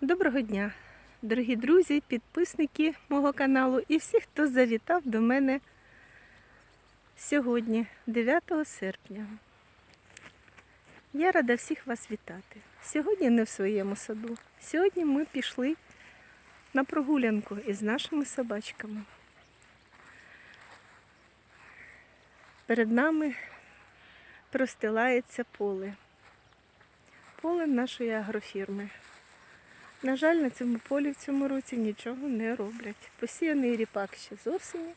Доброго дня, дорогі друзі, підписники мого каналу і всі, хто завітав до мене сьогодні, 9 серпня. Я рада всіх вас вітати. Сьогодні не в своєму саду. Сьогодні ми пішли на прогулянку із нашими собачками. Перед нами простилається поле. Поле нашої агрофірми. На жаль, на цьому полі в цьому році нічого не роблять. Посіяний ріпак ще з осені.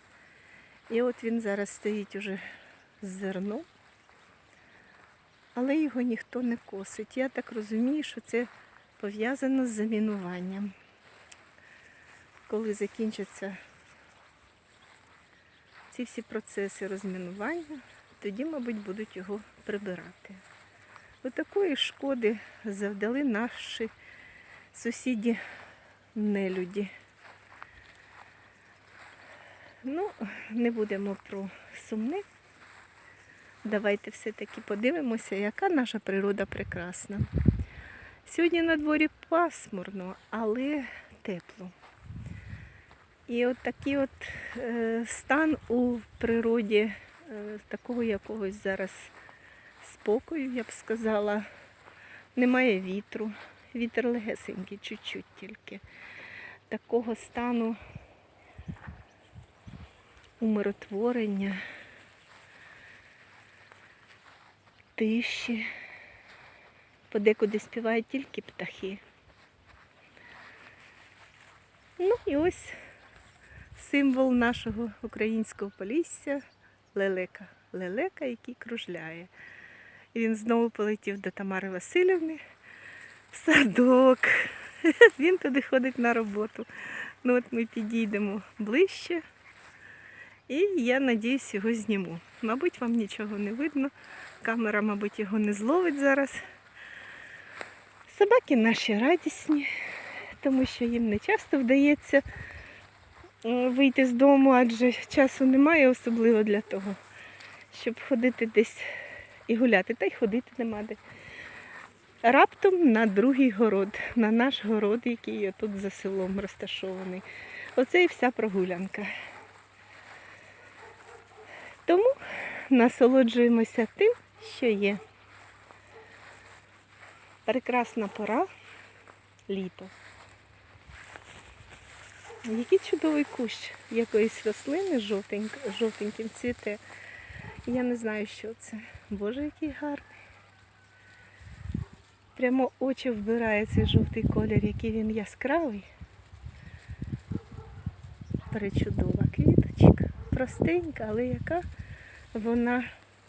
І от він зараз стоїть уже з зерном. Але його ніхто не косить. Я так розумію, що це пов'язано з замінуванням. Коли закінчаться ці всі процеси розмінування, тоді, мабуть, будуть його прибирати. Отакої шкоди завдали наші сусіді нелюді. Ну, не будемо про сумне. Давайте все-таки подивимося, яка наша природа прекрасна. Сьогодні на дворі пасмурно, але тепло. І от такий от е, стан у природі, е, такого якогось зараз спокою, я б сказала. Немає вітру. Вітер легесенький, чуть-чуть тільки. Такого стану умиротворення, тиші. Подекуди співають тільки птахи. Ну і ось символ нашого українського полісся лелека. Лелека, який кружляє. І він знову полетів до Тамари Васильівни в садок. Він туди ходить на роботу. Ну от ми підійдемо ближче. І я надіюсь, його зніму. Мабуть, вам нічого не видно. Камера, мабуть, його не зловить зараз. Собаки наші радісні, тому що їм не часто вдається е, вийти з дому, адже часу немає, особливо для того, щоб ходити десь і гуляти. Та й ходити нема де. Раптом на другий город, на наш город, який тут за селом розташований. Оце і вся прогулянка. Тому насолоджуємося тим, що є. Прекрасна пора літо. Який чудовий кущ якоїсь рослини жовтеньким цвіте. Я не знаю, що це. Боже, який гарний. Прямо очі вбирає цей жовтий колір, який він яскравий. Пречудова квіточка. Простенька, але яка вона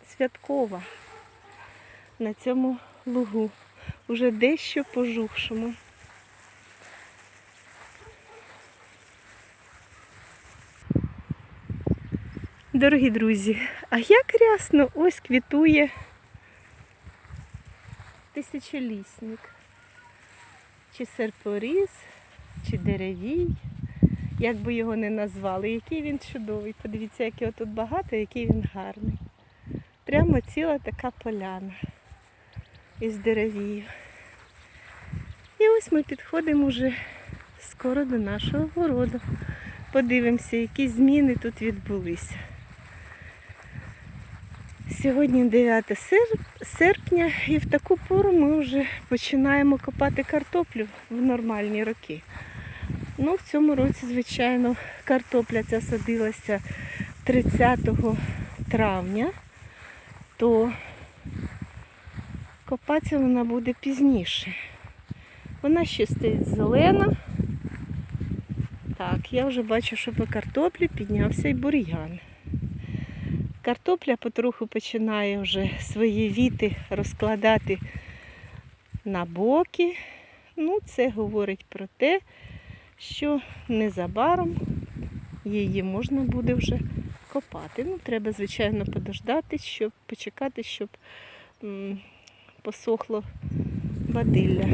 святкова на цьому лугу. Уже дещо пожухшому. Дорогі друзі, а як рясно ось квітує тисячолісник. Чи серпоріз, чи деревій, як би його не назвали, який він чудовий. Подивіться, як його тут багато, який він гарний. Прямо ціла така поляна із деревів. І ось ми підходимо вже скоро до нашого городу. Подивимося, які зміни тут відбулися. Сьогодні 9 серпня і в таку пору ми вже починаємо копати картоплю в нормальні роки. Ну, в цьому році, звичайно, картопля ця садилася 30 травня, то копатися вона буде пізніше. Вона ще стоїть зелена. Так, я вже бачу, що по картоплі піднявся і бур'ян. Картопля потроху починає вже свої віти розкладати на боки. Ну, це говорить про те, що незабаром її можна буде вже копати. Ну, треба, звичайно, подождати, щоб почекати, щоб посохло бадилля.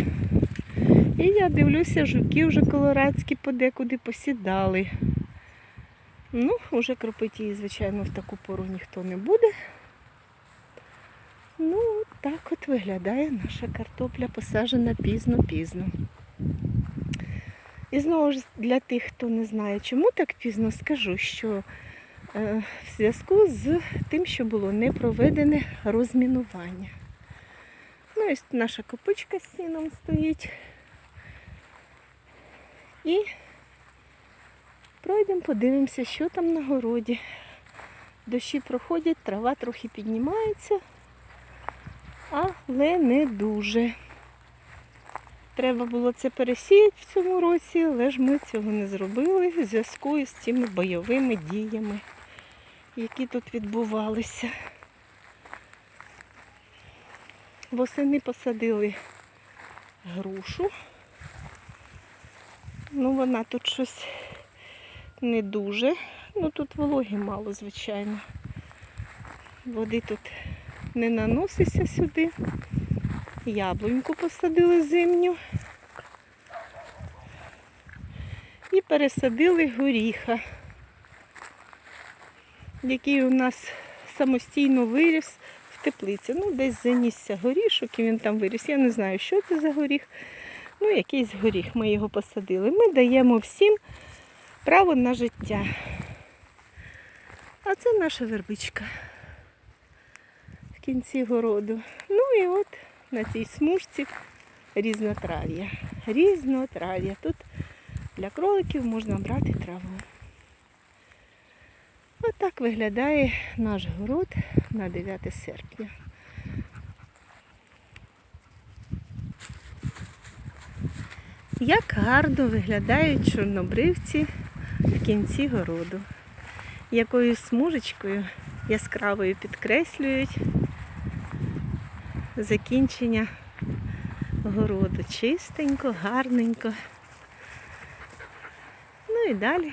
І я дивлюся, жуки вже колорадські подекуди посідали. Ну, вже кропити її, звичайно, в таку пору ніхто не буде. Ну, так от виглядає наша картопля, посаджена пізно-пізно. І знову ж для тих, хто не знає, чому так пізно, скажу, що е, в зв'язку з тим, що було не проведене розмінування. Ну, ось наша копичка з сіном стоїть. І пройдемо, подивимося, що там на городі. Дощі проходять, трава трохи піднімається, але не дуже. Треба було це пересіяти в цьому році, але ж ми цього не зробили в зв'язку із цими бойовими діями, які тут відбувалися. Восени посадили грушу. Ну, вона тут щось не дуже. Ну тут вологи мало, звичайно. Води тут не наноситься сюди. Яблуньку посадили зимню. І пересадили горіха, який у нас самостійно виріс в теплиці. Ну, десь занісся горішок і він там виріс. Я не знаю, що це за горіх. Ну, якийсь горіх, ми його посадили. Ми даємо всім право на життя. А це наша вербичка в кінці городу. Ну і от на цій смужці різнотрав'я. Різнотрав'я. Тут для кроликів можна брати траву. Отак виглядає наш город на 9 серпня. Як гарно виглядають чорнобривці в кінці городу. Якою смужечкою яскравою підкреслюють закінчення городу. Чистенько, гарненько. Ну і далі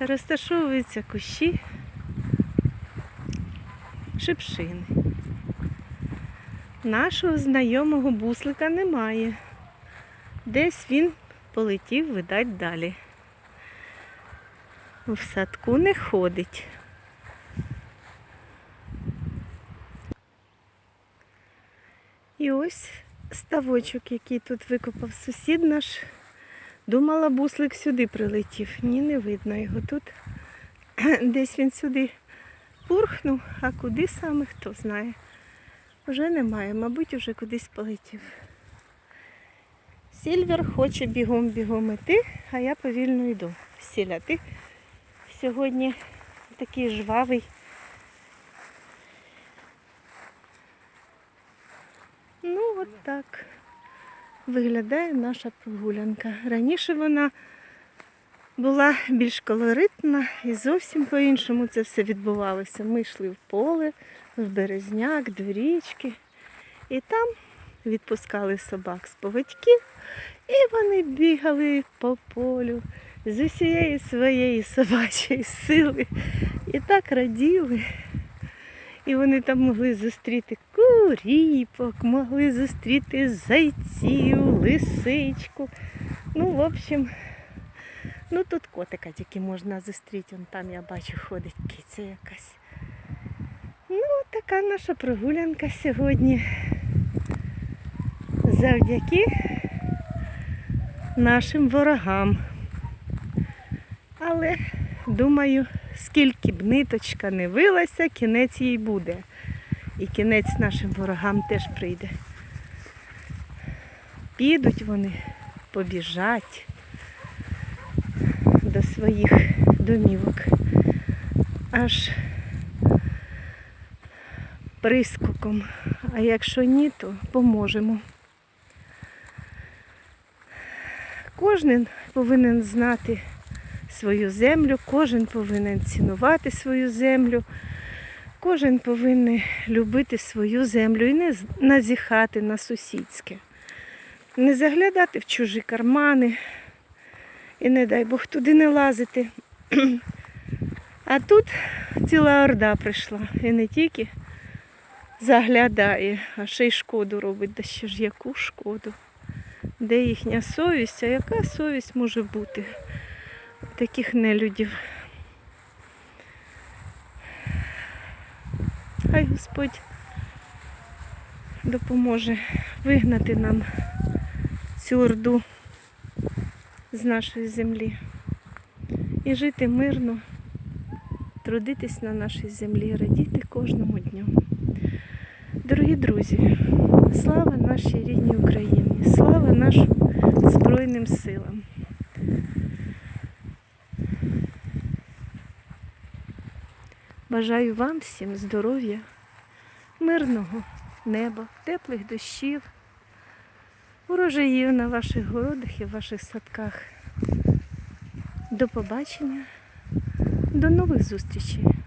розташовуються кущі шипшини. Нашого знайомого буслика немає. Десь він полетів, видать, далі. В садку не ходить. І ось ставочок, який тут викопав сусід наш. Думала, буслик сюди прилетів. Ні, не видно його тут. Десь він сюди пурхнув, а куди саме, хто знає. Вже немає, мабуть, уже кудись полетів. Сільвер хоче бігом-бігом іти, а я повільно йду. Сіля, ти сьогодні такий жвавий. Ну, от так виглядає наша прогулянка. Раніше вона була більш колоритна і зовсім по-іншому це все відбувалося. Ми йшли в поле, в березняк, до річки. І там відпускали собак з поводьків, і вони бігали по полю з усієї своєї собачої сили. І так раділи. І вони там могли зустріти куріпок, могли зустріти зайців, лисичку. Ну, в общем, ну тут котика тільки можна зустріти. Вон там я бачу ходить киця якась. Ну, така наша прогулянка сьогодні. Завдяки нашим ворогам. Але думаю, скільки б ниточка не вилася, кінець їй буде. І кінець нашим ворогам теж прийде. Підуть вони, побіжать до своїх домівок. Аж прискоком. А якщо ні, то поможемо. Кожен повинен знати свою землю, кожен повинен цінувати свою землю, кожен повинен любити свою землю і не назіхати на сусідське. Не заглядати в чужі кармани і не дай Бог туди не лазити. А тут ціла орда прийшла і не тільки заглядає, а ще й шкоду робить. Да ще ж яку шкоду? Де їхня совість? А яка совість може бути таких нелюдів? Хай Господь допоможе вигнати нам цю орду з нашої землі. І жити мирно, трудитись на нашій землі, радіти кожному дню. Дорогі друзі, слава нашій рідній Україні, слава нашим Збройним силам. Бажаю вам всім здоров'я, мирного неба, теплих дощів, урожаїв на ваших городах і в ваших садках. До побачення, до нових зустрічей!